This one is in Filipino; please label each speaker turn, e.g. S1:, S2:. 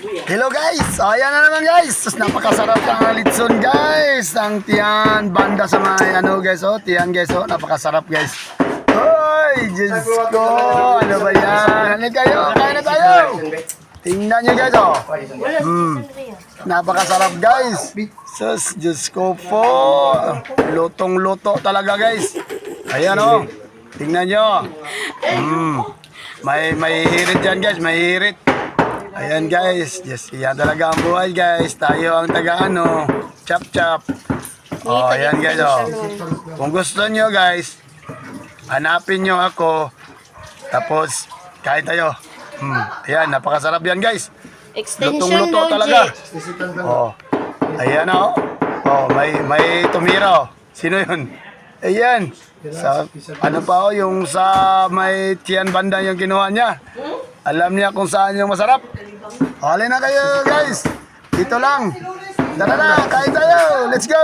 S1: Hello guys! O, ayan na naman guys! Sus, napakasarap ng litson guys! Ang tiyan, banda sa mga ano guys, oh, tiyan guys, oh, napakasarap guys. Hoy! Diyos ko! Ano ba yan? Ano kayo? Kain na tayo! Tingnan nyo guys, oh. Mm. Napakasarap guys. Sus, Diyos ko po. Lutong-luto talaga guys. Ayan oh. Tingnan nyo. Mm. May, may hirit dyan guys, may hirit. Ayan guys, yes, yan talaga ang buhay guys. Tayo ang taga ano, chop chop. Oh, ayan guys oh. Kung gusto nyo guys, hanapin nyo ako. Tapos, kain tayo. Hmm, ayan, napakasarap yan guys.
S2: Extension
S1: Lutong-luto talaga. Oh. Ayan oh. Oh, may may tumira oh. Sino 'yun? Ayan. Sa ano pa oh, yung sa may tiyan banda yung kinuha niya. Alam niya kung saan yung masarap. Hali na kayo guys. Dito lang. Tara kain tayo. Let's go.